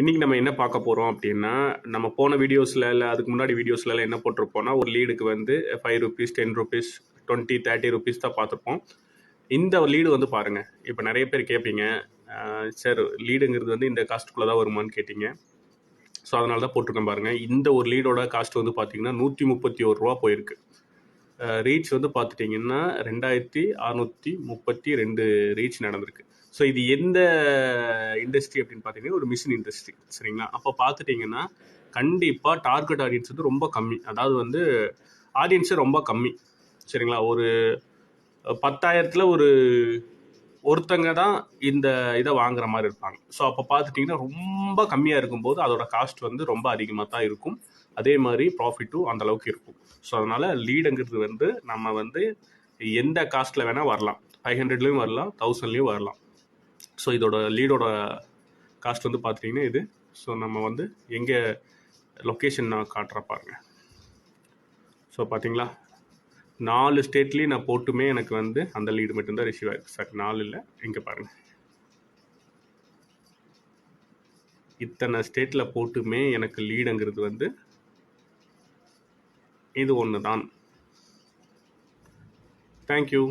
இன்றைக்கி நம்ம என்ன பார்க்க போகிறோம் அப்படின்னா நம்ம போன வீடியோஸில் இல்லை அதுக்கு முன்னாடி வீடியோஸ்லலாம் என்ன போட்டிருப்போம்னா ஒரு லீடுக்கு வந்து five rupees ten rupees twenty thirty rupees தான் பார்த்துருப்போம். இந்த லீடு வந்து பாருங்கள் இப்போ நிறைய பேர் கேட்பீங்க சார் லீடுங்கிறது வந்து இந்த காஸ்ட்டுக்குள்ளே தான் வருமான்னு கேட்டிங்க. ஸோ அதனால தான் போட்டிருக்கேன் பாருங்கள் இந்த ஒரு லீடோட காஸ்ட் வந்து பார்த்தீங்கன்னா நூற்றி முப்பத்தி ஒரு ரூபா போயிருக்கு. ரீச் வந்து பார்த்துட்டிங்கன்னா ரெண்டாயிரத்தி அறநூற்றி முப்பத்தி ரெண்டு ரீச் நடந்திருக்கு. ஸோ இது எந்த இண்டஸ்ட்ரி அப்படின்னு பார்த்தீங்கன்னா ஒரு மிஷின் இண்டஸ்ட்ரி சரிங்களா? அப்போ பார்த்துட்டிங்கன்னா கண்டிப்பாக டார்கெட் ஆடியன்ஸ் வந்து ரொம்ப கம்மி. அதாவது வந்து ஆடியன்ஸே ரொம்ப கம்மி சரிங்களா? ஒரு பத்தாயிரத்தில் ஒரு ஒருத்தங்க தான் இந்த இதை வாங்குற மாதிரி இருப்பாங்க. ஸோ அப்போ பார்த்துட்டிங்கன்னா ரொம்ப கம்மியாக இருக்கும்போது அதோட காஸ்ட் வந்து ரொம்ப அதிகமாக தான் இருக்கும். அதே மாதிரி ப்ராஃபிட்டும் அந்தளவுக்கு இருக்கும். ஸோ அதனால் லீடுங்கிறது வந்து நம்ம வந்து எந்த காஸ்ட்டில் வேணால் வரலாம். ஃபைவ் ஹண்ட்ரட்லேயும் வரலாம் தௌசண்ட்லேயும் வரலாம். ஸோ இதோட லீடோட காஸ்ட் வந்து பார்த்துட்டிங்கன்னா இது. ஸோ நம்ம வந்து எங்கே லொக்கேஷன் நான் காட்டுற பாருங்க. ஸோ பார்த்தீங்களா நாலு ஸ்டேட்லேயும் நான் போட்டுமே எனக்கு வந்து அந்த லீடு மட்டும்தான் ரிசீவ் ஆகிருக்கு சார் நாலு இல்லை இங்கே பாருங்கள் இத்தனை ஸ்டேட்டில் போட்டுமே எனக்கு லீடுங்கிறது வந்து இது ஒன்று தான் தேங்க்யூ